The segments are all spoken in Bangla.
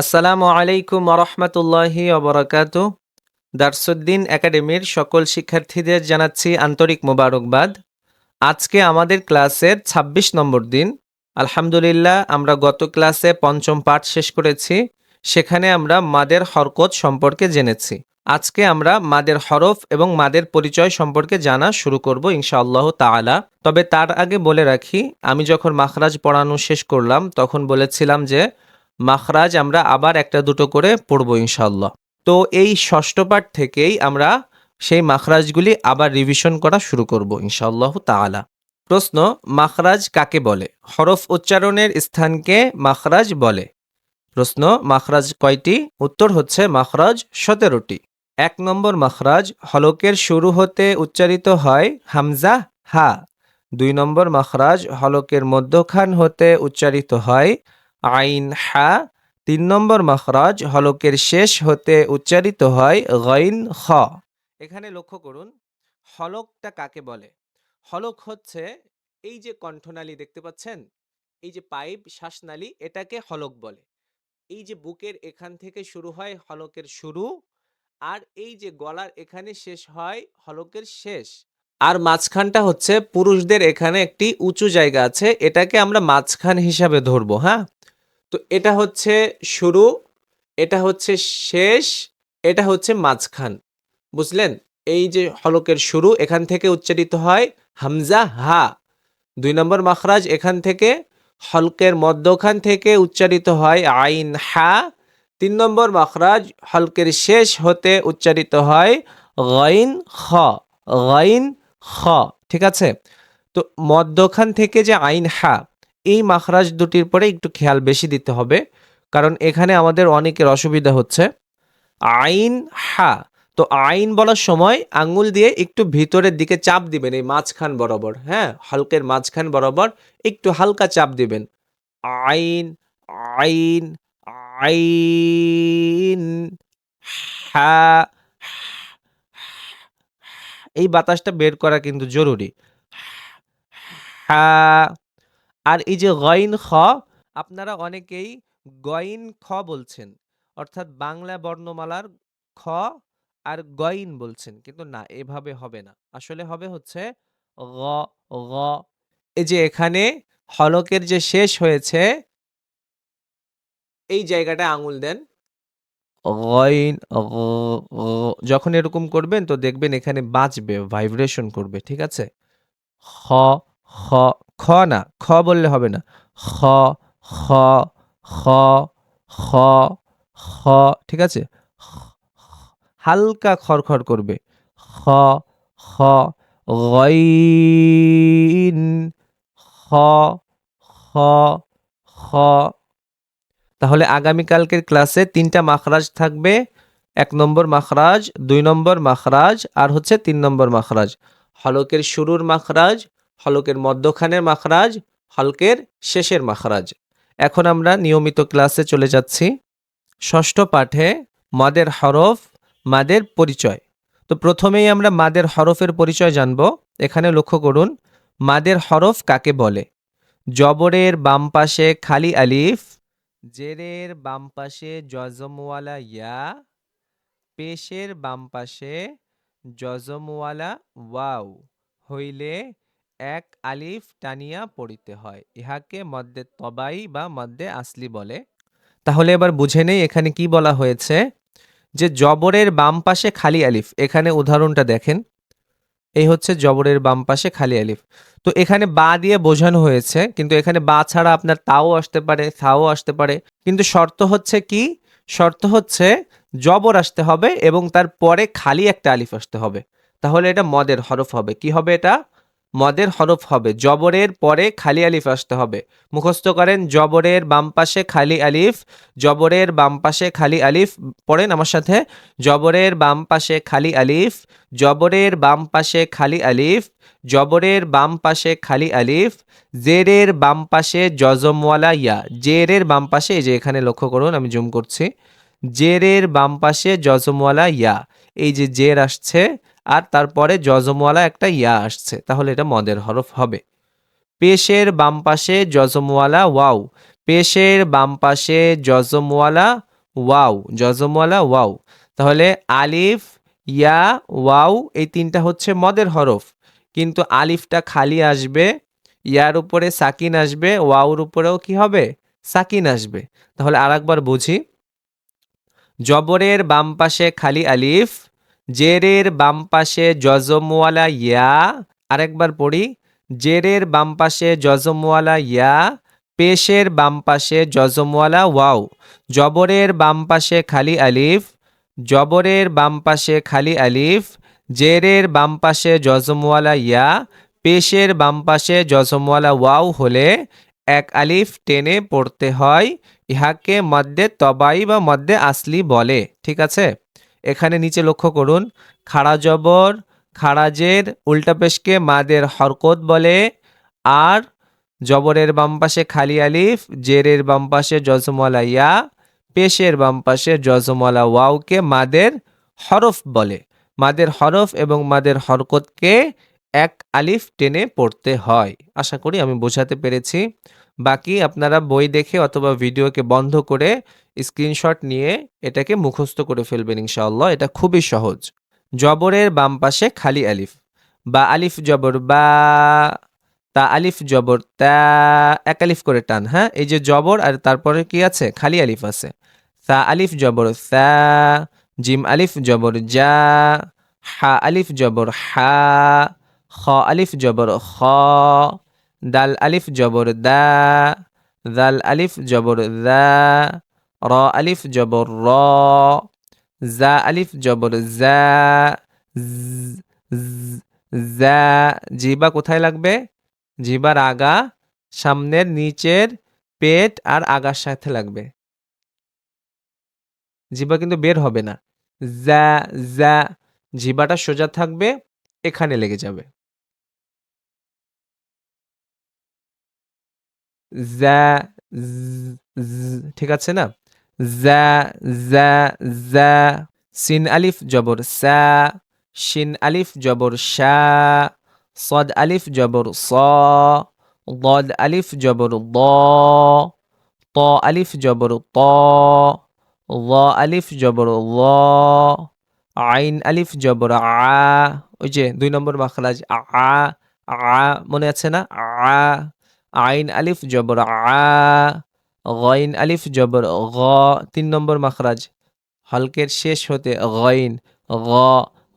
আসসালামু আলাইকুম রহমতুল্লাহি অবরাকাত দারসুদ্দিন একাডেমির সকল শিক্ষার্থীদের জানাচ্ছি আন্তরিক মোবারকবাদ। আজকে আমাদের ক্লাসের ২৬ নম্বর দিন। আলহামদুলিল্লাহ, আমরা গত ক্লাসে পঞ্চম পাঠ শেষ করেছি। সেখানে আমরা মাদের হরকত সম্পর্কে জেনেছি। আজকে আমরা মাদের হরফ এবং মাদের পরিচয় সম্পর্কে জানা শুরু করব ইনশাআল্লাহ তাআলা। তবে তার আগে বলে রাখি, আমি যখন মাখরাজ পড়ানো শেষ করলাম, তখন বলেছিলাম যে মাখরাজ আমরা আবার একটা দুটো করে পড়ব ইনশাল্লাহ তো এই ষষ্ঠ পাঠ থেকেই আমরা সেই মাখরাজগুলি আবার রিভিশন করা শুরু করব ইনশাআল্লাহ তাআলা। প্রশ্ন, মাখরাজ কাকে বলে? হরফ উচ্চারণের স্থানকে মাখরাজ বলে। প্রশ্ন, মাখরাজ কয়টি? উত্তর হচ্ছে মাখরাজ সতেরোটি। এক নম্বর মাখরাজ, হলকের শুরু হতে উচ্চারিত হয় হামজা, হা। দুই নম্বর মাখরাজ, হলকের মধ্যখান হতে উচ্চারিত হয় আইন হা, তিন নম্বর মাখরাজ, হলকের শেষ হতে উচ্চারিত হয় গইন খ। এখানে লক্ষ্য করুন, হলকটা কাকে বলে? হলক হচ্ছে এই যে কণ্ঠনালী দেখতে পাচ্ছেন? এই যে পাইপ, শ্বাসনালী, এটাকে হলক বলে। এই যে বুকের এখান থেকে শুরু হয় হলকের শুরু, আর এই যে গলার এখানে শেষ হয় হলকের শেষ। আর মাঝখানটা হচ্ছে পুরুষদের এখানে একটি উঁচু জায়গা আছে, এটাকে আমরা মাঝখান হিসাবে ধরবো হ্যাঁ? তো এটা হচ্ছে শুরু, এটা হচ্ছে শেষ, এটা হচ্ছে মাঝখান, বুঝলেন? এই যে হলকের শুরু, এখান থেকে উচ্চারিত হয় হামজা, হা। দুই নম্বর মাখরাজ, এখান থেকে হলকের মধ্যখান থেকে উচ্চারিত হয় আইন, হা। তিন নম্বর মাখরাজ, হলকের শেষ হতে উচ্চারিত হয় গইন, খ। গইন খ, ঠিক আছে? তো মধ্যখান থেকে যে আইন হা, এই মাখরাজ দুটির পরে একটু খেয়াল বেশি দিতে হবে, কারণ এখানে আমাদের অনেকের অসুবিধা হচ্ছে। আইন হা, তো আইন বলার সময় আঙ্গুল দিয়ে একটু ভিতরের দিকে চাপ দিবেন, এই মাঝখান বরাবর হ্যাঁ? হালকের মাঝখান বরাবর একটু হালকা চাপ দিবেন। আইন আইন আইন হা এই বাতাসটা বের করা কিন্তু জরুরি। হা, আর এই যে গইন খ, আপনারা অনেকেই গইন খ বলছেন। অর্থাৎ বাংলা বর্ণমালার খ আর গইন বলছেন, কিন্তু না, এভাবে হবে না। আসলে হবে হচ্ছে গ গ। এই যে এখানে হলকের যে শেষ হয়েছে, এই জায়গাটা আঙুল দেন। গইন। যখন এরকম করবেন তো দেখবেন এখানে বাজবে ভাইব্রেশন করবে, ঠিক আছে? খ খ খ না, খ বললে হবে না। খ খ খ খ খ, ঠিক আছে? হালকা খড়খড় করবে। খ খ, গইন, খ খ খ তাহলে আগামীকালকের ক্লাসে তিনটা মাখরাজ থাকবে। এক নম্বর মাখরাজ, দুই নম্বর মাখরাজ, আর হচ্ছে তিন নম্বর মাখরাজ। হলকের শুরুর মাখরাজ, হলকের মধ্যখানের মাখরাজ, হলকের শেষের মাখরাজ। এখন আমরা নিয়মিত ক্লাসে চলে যাচ্ছি। ষষ্ঠ পাঠে মাদের হরফ, মাদের পরিচয়। তো প্রথমেই আমরা মাদের হরফের পরিচয় জানব। এখানে লক্ষ্য করুন, মাদের হরফ কাকে বলে? জবরের বাম পাশে খালি আলিফ জেরের বাম পাশে জজমওয়ালা ইয়া, পেশের বাম পাশে জজমওয়ালা ওয়াও হইলে এক আলিফ টানিয়া পড়িতে হয়। ইহাকে মদ্দে তবাই বা মদ্দে আসলি বলে। তাহলে এবার বুঝে নেই এখানে কি বলা হয়েছে যে জবরের বাম পাশে খালি আলিফ। এখানে উদাহরণটা দেখেন। এই হচ্ছে জবরের বাম পাশে খালি আলিফ। তো এখানে বা দিয়ে বোঝানো হয়েছে, কিন্তু এখানে বা ছাড়া আপনার তাও আসতে পারে থাও আসতে পারে। কিন্তু শর্ত হচ্ছে কি? শর্ত হচ্ছে জবর আসতে হবে এবং তারপরে খালি একটা আলিফ আসতে হবে। তাহলে এটা মদের হরফ হবে। কি হবে এটা? মদের হরফ হবে। জবরের পরে খালি আলিফ আসতে হবে। মুখস্থ করেন, জবরের বাম পাশে খালি আলিফ, জবরের বাম পাশে খালি আলিফ, পড়েন আমার সাথে, জবরের বাম পাশে খালি আলিফ, জবরের বাম পাশে খালি আলিফ, জবরের বাম পাশে খালি আলিফ, জেরের বাম পাশে জজমওয়ালা ইয়া। জেরের বাম পাশে, এই যে এখানে লক্ষ্য করুন, আমি জুম করছি। জেরের বাম পাশে জজমওয়ালা ইয়া। এই যে জের আসছে আর তারপরে জজমওয়ালা একটা ইয়া আসছে, তাহলে এটা মদের হরফ হবে। পেশের বাম পাশে জজমওয়ালা, ওয়াও। পেশের বাম পাশে জজমওয়ালা, ওয়াও। জজমওয়ালা, ওয়াও। তাহলে আলিফ, ইয়া, ওয়াও, এই তিনটা হচ্ছে মদের হরফ। কিন্তু আলিফটা খালি আসবে, ইয়ার উপরে সাকিন আসবে ওয়াউর উপরেও কি হবে? সাকিন আসবে। তাহলে আর একবার বুঝি। জবরের বাম পাশে খালি আলিফ জেরের বাম পাশে জজমওয়ালা ইয়া, আরেকবার পড়ি, জেরের বাম পাশে জজমওয়ালা ইয়া, পেশের বাম পাশে জজমওয়ালা ওয়াও, জবরের বাম পাশে খালি আলিফ, জবরের বাম পাশে খালি আলিফ, জেরের বাম পাশে জজমওয়ালা ইয়া, পেশের বাম পাশে জজমওয়ালা ওয়াও হলে এক আলিফ টেনে পড়তে হয়, ইহাকে মধ্যে তবাই বা মধ্যে আসলি বলে, ঠিক আছে? এখানে নিচে লক্ষ্য করুন, খাড়া জবর, খাড়াজের, উল্টা পেশকে মাদের হরকত বলে, আর জবরের বাম পাশে খালি আলিফ, জেরের বাম পাশে জজমওয়ালা ইয়া, পেশের বাম পাশে জজমওয়ালা ওয়াওকে মাদের হরফ বলে। মাদের হরফ এবং মাদের হরকতকে এক আলিফ টেনে পড়তে হয়। আশা করি আমি বোঝাতে পেরেছি। বাকি আপনারা বই দেখে অথবা ভিডিওকে বন্ধ করে স্ক্রিনশট নিয়ে এটাকে মুখস্থ করে ফেলবেন ইনশাআল্লাহ। এটা খুবই সহজ। জবরের বাম পাশে খালি আলিফ। বা আলিফ জবর বা, তা আলিফ জবর, তা এক আলিফ করে টান হ্যাঁ? এই যে জবর আর তারপরে কি আছে? খালি আলিফ আছে। তা আলিফ জবর, সা, জিম আলিফ জবর যা হা আলিফ জবর, হা, খ আলিফ জবর, খ দাল আলিফ জবর দা দাল আলিফ জবর দা র আলিফ জবর র জা আলিফ জবর জা জ, জ, জা জিবা কোথায় লাগবে? জিবার আগা সামনের নিচের পেট আর আগার সাথে লাগবে। জিবা কিন্তু বের হবে না। যা যা জিবাটা সোজা থাকবে এখানে লেগে যাবে। যা জ, জ, ঠিক আছে না যা যা যা সিন আলিফ জবর সা শিন আলিফ জবর শা صاد ألف جبر صا ضاد ألف جبر ضا طا ألف جبر طا ظا ألف جبر ظا আইন আলিফ জবর আ ওই যে দুই নম্বর মাখরাজ আ আ মনে আছে না আ আইন আলিফ জবর আ, গইন আলিফ জবর গ, তিন নম্বর মাখরাজ। হলকের শেষ হতে গইন, গ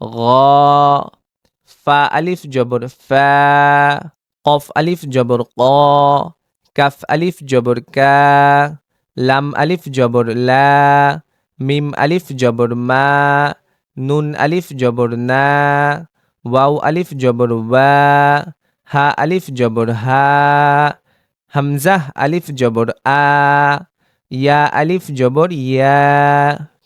গ, ফা আলিফ জবর ফা, কফ আলিফ জবর ক, কাফ আলিফ জবর কা, লাম আলিফ জবর লা, মিম আলিফ জবর মা, নুন আলিফ জবর না, ওয়াও আলিফ জবর ওয়া হা আলিফ জবর হা, হামজাহ আলিফ জবর আ, ইয়া আলিফ জবর ইয়া।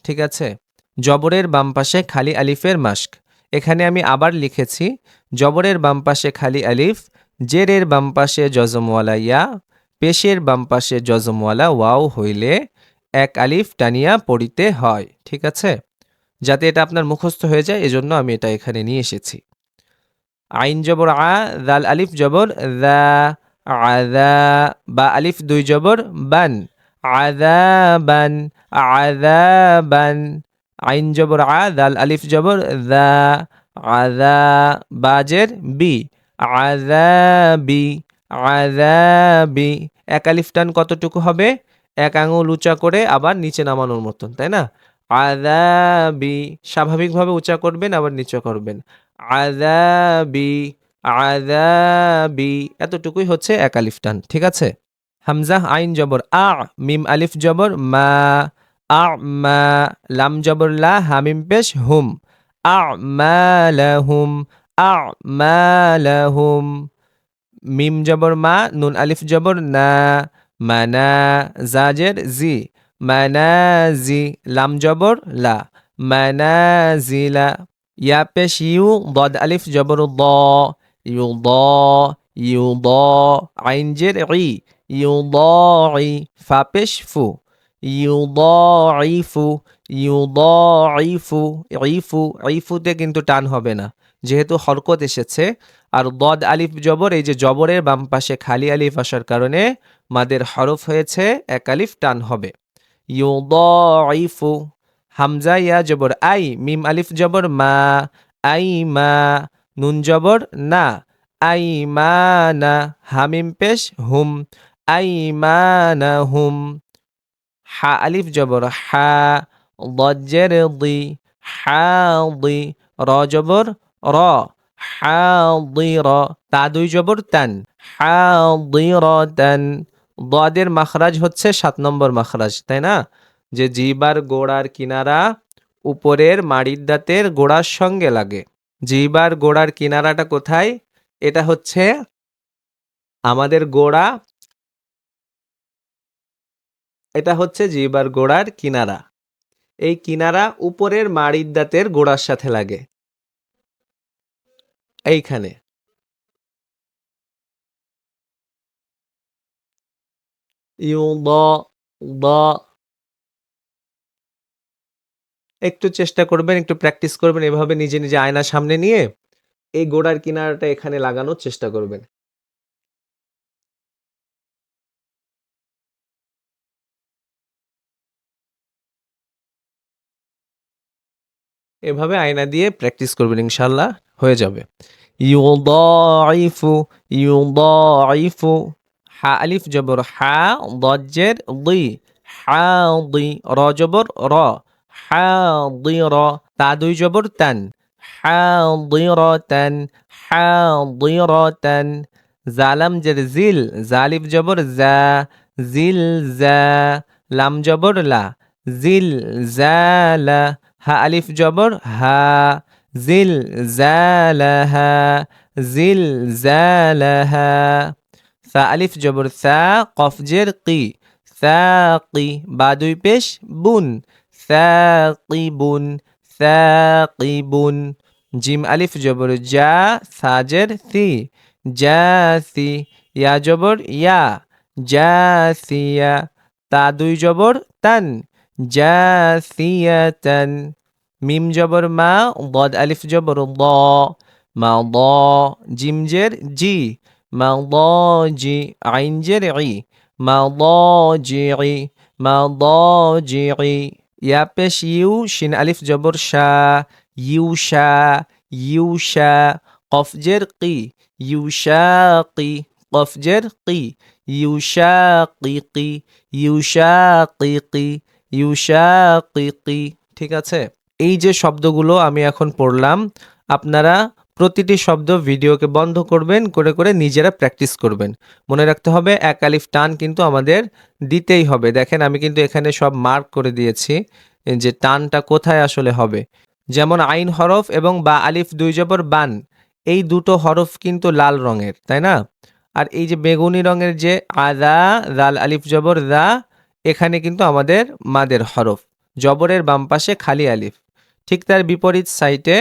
ঠিক আছে? জবরের বাম পাশে খালি আলিফের মাস্ক। এখানে আমি আবার লিখেছি, জবরের বাম পাশে খালি আলিফ, জেরের বাম পাশে জজমওয়ালা ইয়া, পেশের বাম পাশে জজমওয়ালা ওয়াও হইলে এক আলিফ টানিয়া পড়িতে হয়। ঠিক আছে? যাতে এটা আপনার মুখস্থ হয়ে যায়, এজন্য আমি এটা এখানে নিয়ে এসেছি। আইন জবর আ দাল আলিফ জবর দা আদা বা আলিফ দুই জবর, বান। আদাবান আদাবান আইন জবর আ দাল আলিফ জবর দা আদা বাজের বি। আদাবি আদাবি এক আলিফ টান কতটুকু হবে? এক আঙুল উঁচা করে আবার নিচে নামানোর মতন, তাই না? আদাবি স্বাভাবিকভাবে উঁচা করবেন, আবার নিচে করবেন। আদাবি আদাবি এতটুকুই হচ্ছে এক আলিফ টান, ঠিক আছে? হামজা, আইন জবর, আ, মিম আলিফ জবর, মা, আ, মা, লাম জবর, লা, হামিম পেশ, হুম। আ মালাহুম আ মালাহুম মিম জবর, মা, নুন আলিফ জবর, না মানা জাজের, জি। মানাজি লাম জবর লা মানাজিলা ইয়া পেশ ইউ দদ আলিফ জবর দ ইউ দ ইউ দ আইন জের ই ইউ দ ই ফা পেশ ফু ইউ দ ইফু ইউ দ ইফু ইফু ইফুতে কিন্তু টান হবে না। যেহেতু হরকত এসেছে, আর দদ, আলিফ, জবর, এই যে জবরের বাম পাশে খালি আলিফ আসার কারণে মাদের হরফ হয়েছে, এক আলিফ টান হবে। ইউদাইফু হামজা ইয়া জবর আই মিম আলিফ জবর মা আই মা নুন জবর না আই মা না হামিম পেশ হুম আই মা না হুম হা আলিফ জবর হা ضجر ضي حاضي র জবর র হাদির তা দুই জবর তান হাদিরতান দাদের মাখরাজ হচ্ছে সাত নম্বর মাখরাজ, তাই না? যে জিবার গোড়ার কিনারা উপরের মাড়ির দাঁতের গোড়ার সঙ্গে লাগে। জিবার গোড়ার কিনারাটা কোথায়? এটা হচ্ছে আমাদের গোড়া, এটা হচ্ছে জিবার গোড়ার কিনারা। এই কিনারা উপরের মাড়ির দাঁতের গোড়ার সাথে লাগে। এইখানে। একটু চেষ্টা করবেন, একটু প্র্যাকটিস করবেন, এভাবে নিজে নিজে আয়নার সামনে নিয়ে এই গোড়ার কিনারাটা এখানে লাগানোর চেষ্টা করবেন। এভাবে আয়না দিয়ে প্র্যাকটিস করবেন, ইনশাল্লাহ, হয়ে যাবে। ইউদাইফু ইউদাইফু হা আলিফ জবর হা দজ্জের দি হা দি র জবর র হা দি র তা দুই জবর তান হা দি র তান হা দি র তান জালাম জের জিল জালিফ জবর জা জিল জা লাম জবর লা জিল জালা হা আলিফ জবর হা জিল জালাহা জিল জালাহা সা আলিফ জবর, সা কফজের কি? সাকি বা দুই পেশ, বুন। সাকিবুন সাকিবুন জিম আলিফ জবর, জা সাজের সি। জাসি ইয়া জবর, ইয়া। জাসিয়া তা দুই জবর, তান। জাসিয়াতান মিম জবর, মা। বদ আলিফ জবর দ মা দ জিম জের, জি। মা দ জি আইন জের ই মা দ জি ই মা দ জি ই ইয়া পেশ ইউ শিন আলিফ জবর শা ইউ শা ইউ শা কফ জের কি ইউ শা কি কফ জের কি ইউ শা কি কি ইউ শা কি কি ইউ শা কি কি ঠিক আছে? এই যে শব্দগুলো আমি এখন পড়লাম, আপনারা প্রতিটি শব্দ ভিডিওকে বন্ধ করবেন, করে করে নিজেরা প্র্যাকটিস করবেন। মনে রাখতে হবে, এক আলিফ টান কিন্তু আমাদের দিতেই হবে। দেখেন, আমি কিন্তু এখানে সব মার্ক করে দিয়েছি, যে টানটা কোথায় আসলে হবে। যেমন আইন হরফ এবং বা আলিফ দুই জবর বান, এই দুটো হরফ কিন্তু লাল রঙের, তাই না? আর এই যে বেগুনি রঙের যে আদা দাল আলিফ জবর দা এখানে কিন্তু আমাদের মাদের হরফ। জবরের বাম পাশে খালি আলিফ। ঠিক তার বিপরীত সাইটে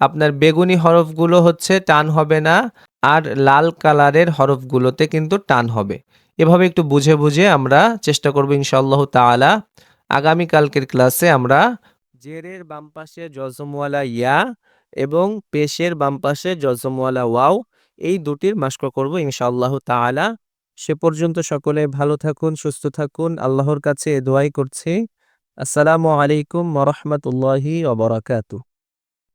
আপনার বেগুনি হরফগুলো হচ্ছে টান হবে না, আর লাল কালারের হরফগুলোতে কিন্তু টান হবে। এভাবে একটু বুঝে বুঝে আমরা চেষ্টা করব ইনশাআল্লাহ তালা আগামীকালকের ক্লাসে আমরা জেরের বাম পাশে জজমওয়ালা ইয়া এবং পেশের বাম পাশে জজমওয়ালা ওয়াও এই দুটির মাস্ক করব ইনশাআল্লাহ তালা সে পর্যন্ত সকলে ভালো থাকুন, সুস্থ থাকুন। আল্লাহর কাছে এ দোয়াই করছি। আসসালামু আলাইকুম মরহমতুল্লাহি ওবরাকাতু